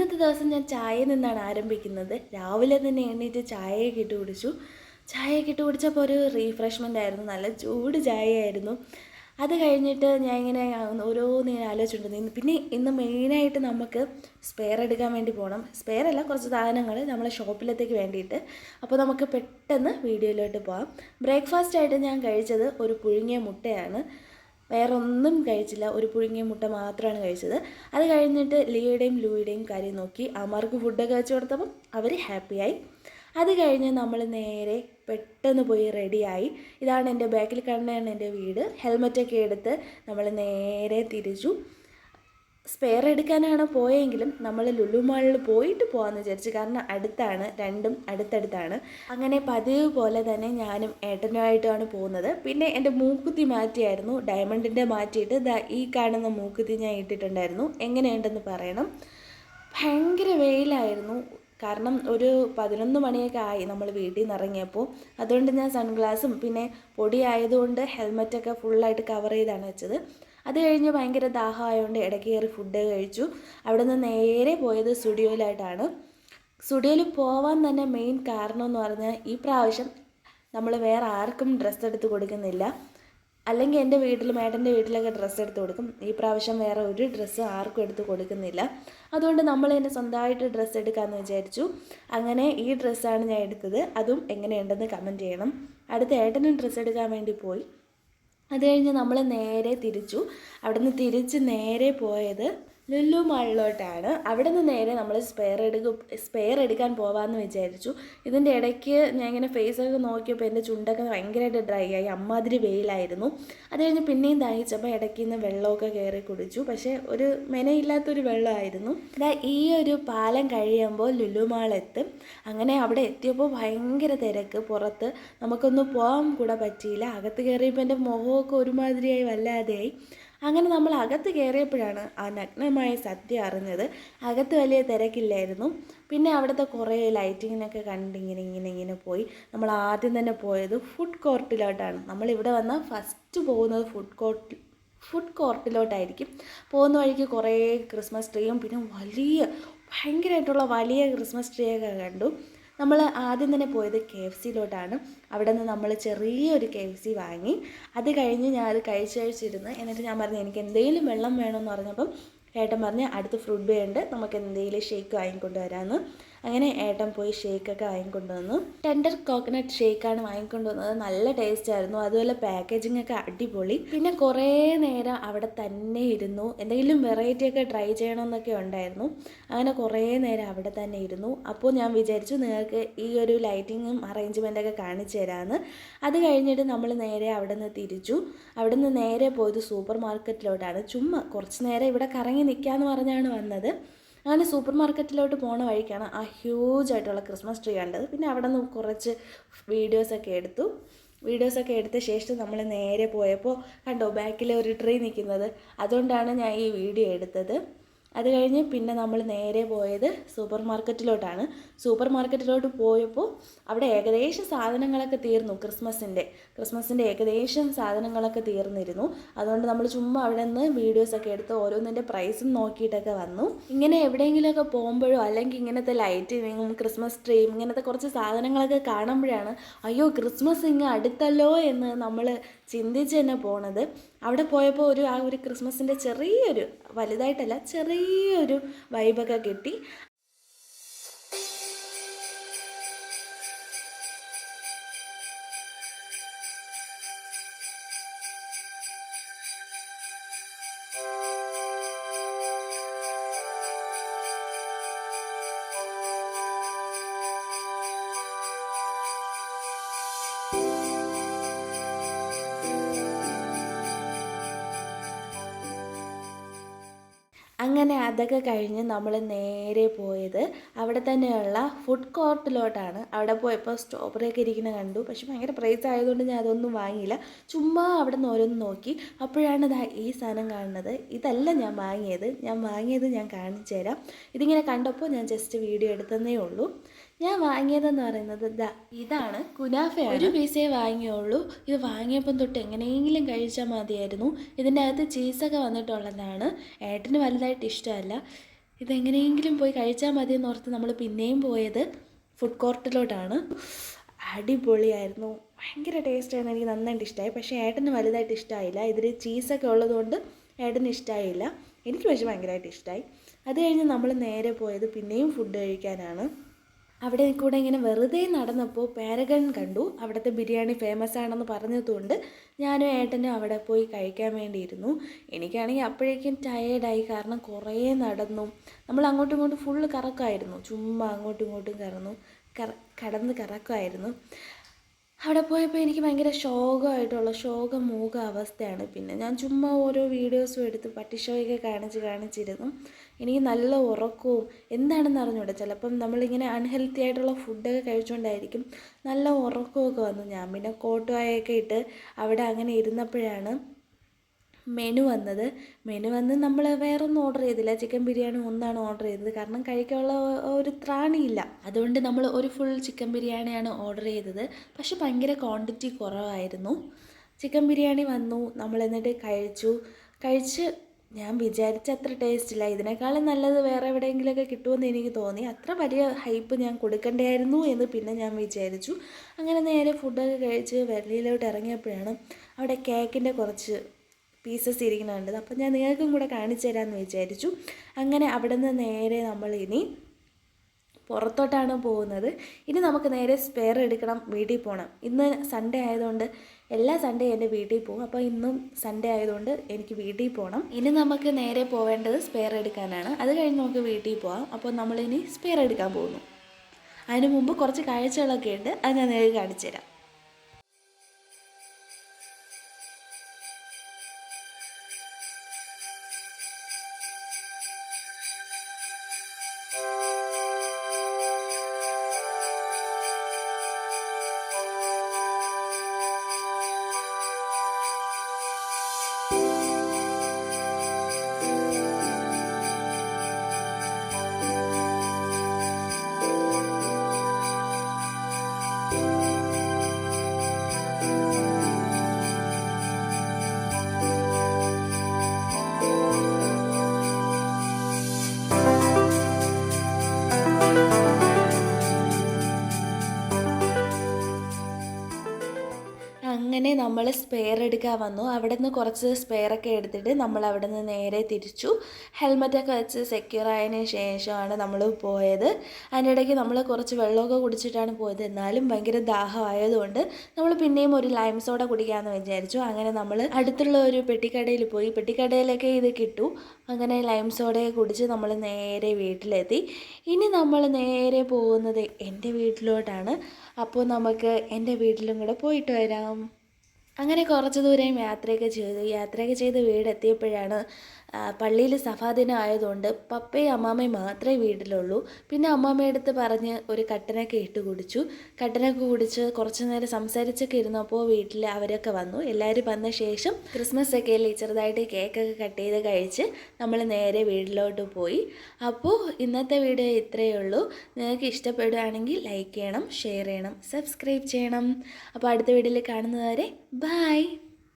ഇന്നത്തെ ദിവസം ഞാൻ ചായ നിന്നാണ് ആരംഭിക്കുന്നത്. രാവിലെ തന്നെ എണ്ണീറ്റ് ചായയൊക്കെ ഇട്ട് കുടിച്ചു. ചായയൊക്കെ ഇട്ട് കുടിച്ചപ്പോൾ ഒരു റീഫ്രഷ്മെന്റ് ആയിരുന്നു. നല്ല ചൂട് ചായയായിരുന്നു. അത് കഴിഞ്ഞിട്ട് ഞാൻ ഇങ്ങനെ ഓരോ നേരം ആലോചിച്ചിട്ടുണ്ട് പിന്നെ ഇന്ന് മെയിനായിട്ട് നമുക്ക് സ്പെയർ എടുക്കാൻ വേണ്ടി പോകണം സ്പെയർ അല്ല കുറച്ച് സാധനങ്ങൾ നമ്മളെ ഷോപ്പിലത്തേക്ക് വേണ്ടിയിട്ട്. അപ്പോൾ നമുക്ക് പെട്ടെന്ന് വീഡിയോയിലോട്ട് പോകാം ബ്രേക്ക്ഫാസ്റ്റ് ആയിട്ട് ഞാൻ കഴിച്ചത് ഒരു പുഴുങ്ങിയ മുട്ടയാണ്. വേറെ ഒന്നും കഴിച്ചില്ല. ഒരു പുഴുങ്ങിയ മുട്ട മാത്രമാണ് കഴിച്ചത്. അത് കഴിഞ്ഞിട്ട് ലിയുടെയും ലൂയുടെയും കാര്യം നോക്കി. അമ്മമാർക്ക് ഫുഡൊക്കെ വെച്ച് കൊടുത്തപ്പം അവർ ഹാപ്പിയായി അത് കഴിഞ്ഞ് നമ്മൾ നേരെ പെട്ടെന്ന് പോയി റെഡിയായി ഇതാണ് എന്റെ ബാക്കിൽ കാണുന്നതാണ് എന്റെ വീട്. ഹെൽമെറ്റൊക്കെ എടുത്ത് നമ്മൾ നേരെ തിരിച്ചു. സ്പെയർ എടുക്കാനാണ് പോയെങ്കിലും നമ്മൾ ലുലു മാളിൽ പോയിട്ട് പോകാമെന്ന് വിചാരിച്ചു. കാരണം അടുത്താണ് രണ്ടും അടുത്തടുത്താണ്. അങ്ങനെ പതിവ് പോലെ തന്നെ ഞാനും ഏട്ടനുമായിട്ടാണ് പോകുന്നത്. പിന്നെ എന്റെ മൂക്കുത്തി മാറ്റിയായിരുന്നു. ഡയമണ്ടിന്റെ മാറ്റിയിട്ട് ദാ ഈ കാണുന്ന മൂക്കുത്തി ഞാൻ ഇട്ടിട്ടുണ്ടായിരുന്നു. എങ്ങനെയുണ്ടെന്ന് പറയണം. ഭയങ്കര വെയിലായിരുന്നു. കാരണം ഒരു പതിനൊന്ന് മണിയൊക്കെ ആയി നമ്മൾ വീട്ടിൽ നിന്ന് ഇറങ്ങിയപ്പോൾ. അതുകൊണ്ട് ഞാൻ സൺഗ്ലാസും പിന്നെ പൊടി ആയതുകൊണ്ട് ഹെൽമെറ്റൊക്കെ ഫുള്ളായിട്ട് കവർ ചെയ്താണ് വെച്ചത്. അത് കഴിഞ്ഞ് ഭയങ്കര ദാഹമായതുകൊണ്ട് ഇടയ്ക്ക് കയറി ഫുഡ് കഴിച്ചു. അവിടെ നിന്ന് നേരെ പോയത് സ്റ്റുഡിയോയിലായിട്ടാണ്. സ്റ്റുഡിയോയിൽ പോവാൻ തന്നെ മെയിൻ കാരണം എന്ന് പറഞ്ഞാൽ ഈ പ്രാവശ്യം നമ്മൾ വേറെ ആർക്കും ഡ്രസ്സ് എടുത്ത് കൊടുക്കുന്നില്ല. അല്ലെങ്കിൽ എന്റെ വീട്ടിലും ഏട്ടന്റെ വീട്ടിലൊക്കെ ഡ്രസ്സ് എടുത്ത് കൊടുക്കും. ഈ പ്രാവശ്യം വേറെ ഒരു ഡ്രസ്സ് ആർക്കും എടുത്ത് കൊടുക്കുന്നില്ല. അതുകൊണ്ട് നമ്മൾ തന്നെ സ്വന്തമായിട്ട് ഡ്രസ്സ് എടുക്കാമെന്ന് വിചാരിച്ചു. അങ്ങനെ ഈ ഡ്രസ്സാണ് ഞാൻ എടുത്തത്. അതും എങ്ങനെയുണ്ടെന്ന് കമന്റ് ചെയ്യണം. അടുത്ത ഏട്ടനും ഡ്രസ്സ് എടുക്കാൻ വേണ്ടി പോയി. അത് കഴിഞ്ഞ് നമ്മൾ നേരെ തിരിച്ചു. അവിടുന്ന് തിരിച്ച് നേരെ പോയത് ലുലു മാളിലോട്ടാണ് അവിടെ നിന്ന് നേരെ നമ്മൾ സ്പെയർ എടുക്കും സ്പെയർ എടുക്കാൻ പോവാമെന്ന് വിചാരിച്ചു. ഇതിന്റെ ഇടയ്ക്ക് ഞാൻ ഇങ്ങനെ ഫേസ് ഫേസൊക്കെ നോക്കിയപ്പോൾ എന്റെ ചുണ്ടൊക്കെ ഭയങ്കരമായിട്ട് ഡ്രൈ ആയി അമ്മാതിരി വെയിലായിരുന്നു. അത് കഴിഞ്ഞ് പിന്നെയും ദാഹിച്ചപ്പോൾ ഇടയ്ക്ക് നിന്ന് വെള്ളമൊക്കെ കയറി കുടിച്ചു. പക്ഷേ ഒരു മെനയില്ലാത്തൊരു വെള്ളമായിരുന്നു. അതാ ഈ ഒരു പാലം കഴിയുമ്പോൾ ലുലു മാൾ എത്തും അങ്ങനെ അവിടെ എത്തിയപ്പോൾ ഭയങ്കര തിരക്ക്. പുറത്ത് നമുക്കൊന്നും പോകാൻ കൂടെ പറ്റിയില്ല. അകത്ത് കയറിയപ്പോൾ എന്റെ മുഖമൊക്കെ ഒരുമാതിരിയായി വല്ലാതെയായി. അങ്ങനെ നമ്മൾ അകത്ത് കയറിയപ്പോഴാണ് ആ നഗ്നമായ സത്യം അറിഞ്ഞത്. അകത്ത് വലിയ തിരക്കില്ലായിരുന്നു. പിന്നെ അവിടുത്തെ കുറേ ലൈറ്റിങ്ങിനൊക്കെ കണ്ട് ഇങ്ങനെ ഇങ്ങനെ ഇങ്ങനെ പോയി. നമ്മൾ ആദ്യം തന്നെ പോയത് ഫുഡ് കോർട്ടിലോട്ടാണ്. നമ്മളിവിടെ വന്നാൽ ഫസ്റ്റ് പോകുന്നത് ഫുഡ് കോർട്ടിൽ ഫുഡ് കോർട്ടിലോട്ടായിരിക്കും. പോകുന്ന വഴിക്ക് കുറേ ക്രിസ്മസ് ട്രീയും പിന്നെ വലിയ ഭയങ്കരമായിട്ടുള്ള വലിയ ക്രിസ്മസ് ട്രീയൊക്കെ കണ്ടു. നമ്മൾ ആദ്യം തന്നെ പോയത് കെ എഫ് സിയിലോട്ടാണ്. അവിടെ നിന്ന് നമ്മൾ ചെറിയൊരു കെ എഫ് സി വാങ്ങി. അത് കഴിഞ്ഞ് ഞാൻ അത് കഴിച്ച് കഴിച്ചിരുന്ന് എന്നിട്ട് ഞാൻ പറഞ്ഞു എനിക്ക് എന്തെങ്കിലും വെള്ളം വേണമെന്ന് പറഞ്ഞപ്പം ഏട്ടൻ പറഞ്ഞ് അടുത്ത് ഫ്രൂട്ട് ബേ ഉണ്ട് നമുക്ക് എന്തെങ്കിലും ഷേക്ക് വാങ്ങിക്കൊണ്ട് വരാമെന്ന് അങ്ങനെ ഏട്ടൻ പോയി ഷേക്കൊക്കെ വാങ്ങിക്കൊണ്ട് വന്നു ടെൻഡർ കോക്കനട്ട് ഷേക്കാണ് വാങ്ങിക്കൊണ്ട് വന്നത് നല്ല ടേസ്റ്റ് ആയിരുന്നു. അതുപോലെ പാക്കേജിംഗ് ഒക്കെ അടിപൊളി. പിന്നെ കുറേ നേരം അവിടെ തന്നെ ഇരുന്നു. എന്തെങ്കിലും വെറൈറ്റി ഒക്കെ ട്രൈ ചെയ്യണമെന്നൊക്കെ ഉണ്ടായിരുന്നു. അങ്ങനെ കുറേ നേരം അവിടെ തന്നെ ഇരുന്നു. അപ്പോൾ ഞാൻ വിചാരിച്ചു നിങ്ങൾക്ക് ഈ ഒരു ലൈറ്റിങ്ങും അറേഞ്ച്മെന്റൊക്കെ കാണിച്ചു തരാമെന്ന് അത് കഴിഞ്ഞിട്ട് നമ്മൾ നേരെ അവിടെ നിന്ന് തിരിച്ചു. അവിടെ നിന്ന് നേരെ പോയത് സൂപ്പർ മാർക്കറ്റിലോട്ടാണ് ചുമ്മാ കുറച്ച് നേരം ഇവിടെ കറങ്ങി നിൽക്കാമെന്ന് പറഞ്ഞാണ് വന്നത്. അങ്ങനെ സൂപ്പർ മാർക്കറ്റിലോട്ട് പോണ വഴിക്കാണ് ആ ഹ്യൂജ് ആയിട്ടുള്ള ക്രിസ്മസ് ട്രീ കണ്ടത്. പിന്നെ അവിടെ നിന്ന് കുറച്ച് വീഡിയോസൊക്കെ എടുത്തു. വീഡിയോസൊക്കെ എടുത്ത ശേഷം നമ്മൾ നേരെ പോയപ്പോൾ കണ്ടോ ബാക്കിൽ ഒരു ട്രീ നിൽക്കുന്നത്. അതുകൊണ്ടാണ് ഞാൻ ഈ വീഡിയോ എടുത്തത്. അത് കഴിഞ്ഞ് പിന്നെ നമ്മൾ നേരെ പോയത് സൂപ്പർ മാർക്കറ്റിലോട്ടാണ് സൂപ്പർ മാർക്കറ്റിലോട്ട് പോയപ്പോൾ അവിടെ ഏകദേശം സാധനങ്ങളൊക്കെ തീർന്നു ക്രിസ്മസിന്റെ. ക്രിസ്മസിന്റെ ഏകദേശം സാധനങ്ങളൊക്കെ തീർന്നിരുന്നു. അതുകൊണ്ട് നമ്മൾ ചുമ്മാ അവിടെ നിന്ന് വീഡിയോസൊക്കെ എടുത്ത് ഓരോന്നിന്റെ പ്രൈസും നോക്കിയിട്ടൊക്കെ വന്നു. ഇങ്ങനെ എവിടെയെങ്കിലുമൊക്കെ പോകുമ്പോഴോ അല്ലെങ്കിൽ ഇങ്ങനത്തെ ലൈറ്റിങ്ങും ക്രിസ്മസ് ട്രീയും ഇങ്ങനത്തെ കുറച്ച് സാധനങ്ങളൊക്കെ കാണുമ്പോഴാണ് അയ്യോ ക്രിസ്മസ് ഇങ്ങ് അടുത്തല്ലോ എന്ന് നമ്മൾ ചിന്തിച്ച് തന്നെ പോണത്. അവിടെ പോയപ്പോൾ ഒരു ആ ഒരു ക്രിസ്മസിന്റെ ചെറിയൊരു വലുതായിട്ടല്ല ചെറിയൊരു വൈബൊക്കെ കിട്ടി. അങ്ങനെ അതൊക്കെ കഴിഞ്ഞ് നമ്മൾ നേരെ പോയത് അവിടെ തന്നെയുള്ള ഫുഡ് കോർട്ടിലോട്ടാണ് അവിടെ പോയപ്പോൾ സ്ട്രോബെറി ഒക്കെ ഇരിക്കുന്ന കണ്ടു. പക്ഷെ ഭയങ്കര പ്രൈസ് ആയതുകൊണ്ട് ഞാൻ അതൊന്നും വാങ്ങിയില്ല. ചുമ്മാ അവിടെ നിന്ന് ഓരോന്ന് നോക്കി. അപ്പോഴാണ് ഇതാ ഈ സാധനം കാണുന്നത്. ഇതല്ല ഞാൻ വാങ്ങിയത്. ഞാൻ വാങ്ങിയത് ഞാൻ കാണിച്ചു തരാം ഇതിങ്ങനെ കണ്ടപ്പോൾ ഞാൻ ജസ്റ്റ് വീഡിയോ എടുത്തതേ ഉള്ളൂ. ഞാൻ വാങ്ങിയതെന്ന് പറയുന്നത് ദാ. ഇതാണ് കുനാഫ ഒരു പീസേ വാങ്ങിയുള്ളൂ. ഇത് വാങ്ങിയപ്പം തൊട്ട് എങ്ങനെയെങ്കിലും കഴിച്ചാൽ മതിയായിരുന്നു. ഇതിന്റെ അകത്ത് ചീസൊക്കെ വന്നിട്ടുള്ളതാണ്. ഏട്ടന് വലുതായിട്ട് ഇഷ്ടമല്ല. ഇതെങ്ങനെയെങ്കിലും പോയി കഴിച്ചാൽ മതി എന്നോർത്ത് നമ്മൾ പിന്നെയും പോയത് ഫുഡ് കോർട്ടിലോട്ടാണ് അടിപൊളിയായിരുന്നു. ഭയങ്കര ടേസ്റ്റായിരുന്നു എനിക്ക് നന്നായിട്ട് ഇഷ്ടമായി പക്ഷേ ഏട്ടന് വലുതായിട്ട് ഇഷ്ടമായില്ല ഇതിൽ ചീസൊക്കെ ഉള്ളതുകൊണ്ട് ഏട്ടന് ഇഷ്ടമായില്ല എനിക്ക് പക്ഷേ ഭയങ്കരമായിട്ട് ഇഷ്ടമായി അത് കഴിഞ്ഞ് നമ്മൾ നേരെ പോയത് പിന്നെയും ഫുഡ് കഴിക്കാനാണ്. അവിടെ കൂടെ ഇങ്ങനെ വെറുതെ നടന്നപ്പോൾ പാരഗൺ കണ്ടു. അവിടുത്തെ ബിരിയാണി ഫേമസ് ആണെന്ന് പറഞ്ഞതുകൊണ്ട് ഞാനും ഏട്ടനും അവിടെ പോയി കഴിക്കാൻ വേണ്ടിയിരുന്നു. എനിക്കാണെങ്കിൽ അപ്പോഴേക്കും ടയേർഡായി കാരണം കുറേ നടന്നു. നമ്മൾ അങ്ങോട്ടും ഇങ്ങോട്ടും ഫുള്ള് കറക്കമായിരുന്നു. ചുമ്മാ അങ്ങോട്ടും ഇങ്ങോട്ടും കറന്നു. കറ കടന്ന് കറക്കമായിരുന്നു. അവിടെ പോയപ്പോൾ എനിക്ക് ഭയങ്കര ശോകമായിട്ടുള്ള ശോകമൂക അവസ്ഥയാണ് പിന്നെ ഞാൻ ചുമ്മാ ഓരോ വീഡിയോസും എടുത്ത് പട്ടിഷോയൊക്കെ കാണിച്ച് കാണിച്ചിരുന്നു. എനിക്ക് നല്ല ഉറക്കവും എന്താണെന്ന് അറിഞ്ഞൂടെ. ചിലപ്പം നമ്മളിങ്ങനെ അൺഹെൽത്തി ആയിട്ടുള്ള ഫുഡൊക്കെ കഴിച്ചുകൊണ്ടായിരിക്കും നല്ല ഉറക്കമൊക്കെ വന്നു. ഞാൻ പിന്നെ കോട്ടുവായൊക്കെ ഇട്ട് അവിടെ അങ്ങനെ ഇരുന്നപ്പോഴാണ് മെനു വന്നത്. മെനു വന്ന് നമ്മൾ വേറൊന്നും ഓർഡർ ചെയ്തില്ല. ചിക്കൻ ബിരിയാണി ഒന്നാണ് ഓർഡർ ചെയ്തത്. കാരണം കഴിക്കാനുള്ള ഒരു ത്രാണിയില്ല. അതുകൊണ്ട് നമ്മൾ ഒരു ഫുൾ ചിക്കൻ ബിരിയാണിയാണ് ഓർഡർ ചെയ്തത്. പക്ഷെ ഭയങ്കര ക്വാണ്ടിറ്റി കുറവായിരുന്നു. ചിക്കൻ ബിരിയാണി വന്നു. നമ്മൾ എന്നിട്ട് കഴിച്ചു. കഴിച്ച് ഞാൻ വിചാരിച്ച അത്ര ടേസ്റ്റ് ഇല്ല. ഇതിനേക്കാളും നല്ലത് വേറെ എവിടെയെങ്കിലുമൊക്കെ കിട്ടുമെന്ന് എനിക്ക് തോന്നി. അത്ര വലിയ ഹൈപ്പ് ഞാൻ കൊടുക്കണ്ടായിരുന്നു എന്ന് പിന്നെ ഞാൻ വിചാരിച്ചു. അങ്ങനെ നേരെ ഫുഡൊക്കെ കഴിച്ച് വെള്ളിയിലോട്ട് ഇറങ്ങിയപ്പോഴാണ് അവിടെ കേക്കിന്റെ കുറച്ച് പീസസ് ഇരിക്കുന്നുണ്ട്. അപ്പം ഞാൻ നിങ്ങൾക്കും കൂടെ കാണിച്ചു തരാമെന്ന് വിചാരിച്ചു. അങ്ങനെ അവിടെ നിന്ന് നേരെ നമ്മൾ ഇനി പുറത്തോട്ടാണ് പോകുന്നത്. ഇനി നമുക്ക് നേരെ സ്പെയർ എടുക്കണം വീട്ടിൽ പോകണം ഇന്ന് സൺഡേ ആയതുകൊണ്ട് എല്ലാ സൺഡേ എന്റെ വീട്ടിൽ പോകും. അപ്പോൾ ഇന്നും സൺഡേ ആയതുകൊണ്ട് എനിക്ക് വീട്ടിൽ പോകണം ഇനി നമുക്ക് നേരെ പോവേണ്ടത് സ്പെയർ എടുക്കാനാണ്. അത് കഴിഞ്ഞ് നമുക്ക് വീട്ടിൽ പോകാം അപ്പോൾ നമ്മളിനി സ്പെയർ എടുക്കാൻ പോകുന്നു. അതിന് മുമ്പ് കുറച്ച് കാഴ്ചകളൊക്കെ ഉണ്ട്. അത് ഞാൻ നേരെ കാണിച്ചു തരാം. അങ്ങനെ നമ്മൾ സ്പെയർ എടുക്കാൻ വന്നു. അവിടെ നിന്ന് കുറച്ച് സ്പെയറൊക്കെ എടുത്തിട്ട് നമ്മൾ അവിടെ നിന്ന് നേരെ തിരിച്ചു. ഹെൽമെറ്റൊക്കെ വെച്ച് സെക്യൂർ ആയതിന് ശേഷമാണ് നമ്മൾ പോയത്. അതിനിടയ്ക്ക് നമ്മൾ കുറച്ച് വെള്ളമൊക്കെ കുടിച്ചിട്ടാണ് പോയത്. എന്നാലും ഭയങ്കര ദാഹമായതുകൊണ്ട് നമ്മൾ പിന്നെയും ഒരു ലൈം സോഡ കുടിക്കാമെന്ന് വിചാരിച്ചു. അങ്ങനെ നമ്മൾ അടുത്തുള്ള ഒരു പെട്ടിക്കടയിൽ പോയി. പെട്ടിക്കടയിലൊക്കെ ഇത് കിട്ടു. അങ്ങനെ ലൈം സോഡയൊക്കെ കുടിച്ച് നമ്മൾ നേരെ വീട്ടിലെത്തി. ഇനി നമ്മൾ നേരെ പോകുന്നത് എന്റെ വീട്ടിലോട്ടാണ്. അപ്പോൾ നമുക്ക് എന്റെ വീട്ടിലും കൂടെ പോയിട്ട് വരാം. അങ്ങനെ കുറച്ച് ദൂരം യാത്രയൊക്കെ ചെയ്തു. യാത്രയൊക്കെ ചെയ്ത് വീടെത്തിയപ്പോഴാണ് പള്ളിയിൽ സഭാദിനം ആയതുകൊണ്ട് പപ്പയും അമ്മാമ്മയും മാത്രമേ വീട്ടിലുള്ളൂ. പിന്നെ അമ്മാമ്മയടുത്ത് പറഞ്ഞ് ഒരു കട്ടനൊക്കെ ഇട്ട് കുടിച്ചു. കട്ടനൊക്കെ കുടിച്ച് കുറച്ച് നേരം സംസാരിച്ചൊക്കെ ഇരുന്നപ്പോൾ വീട്ടിൽ അവരൊക്കെ വന്നു. എല്ലാവരും വന്ന ശേഷം ക്രിസ്മസ് ഒക്കെ അല്ലേ ചെറുതായിട്ട് കേക്കൊക്കെ കട്ട് ചെയ്ത് കഴിച്ച് നമ്മൾ നേരെ വീട്ടിലോട്ട് പോയി. അപ്പോൾ ഇന്നത്തെ വീഡിയോ ഇത്രയേ ഉള്ളൂ. നിങ്ങൾക്ക് ഇഷ്ടപ്പെടുകയാണെങ്കിൽ ലൈക്ക് ചെയ്യണം ഷെയർ ചെയ്യണം സബ്സ്ക്രൈബ് ചെയ്യണം. അപ്പോൾ അടുത്ത വീഡിയോയിൽ കാണുന്നതുവരെ ബായ്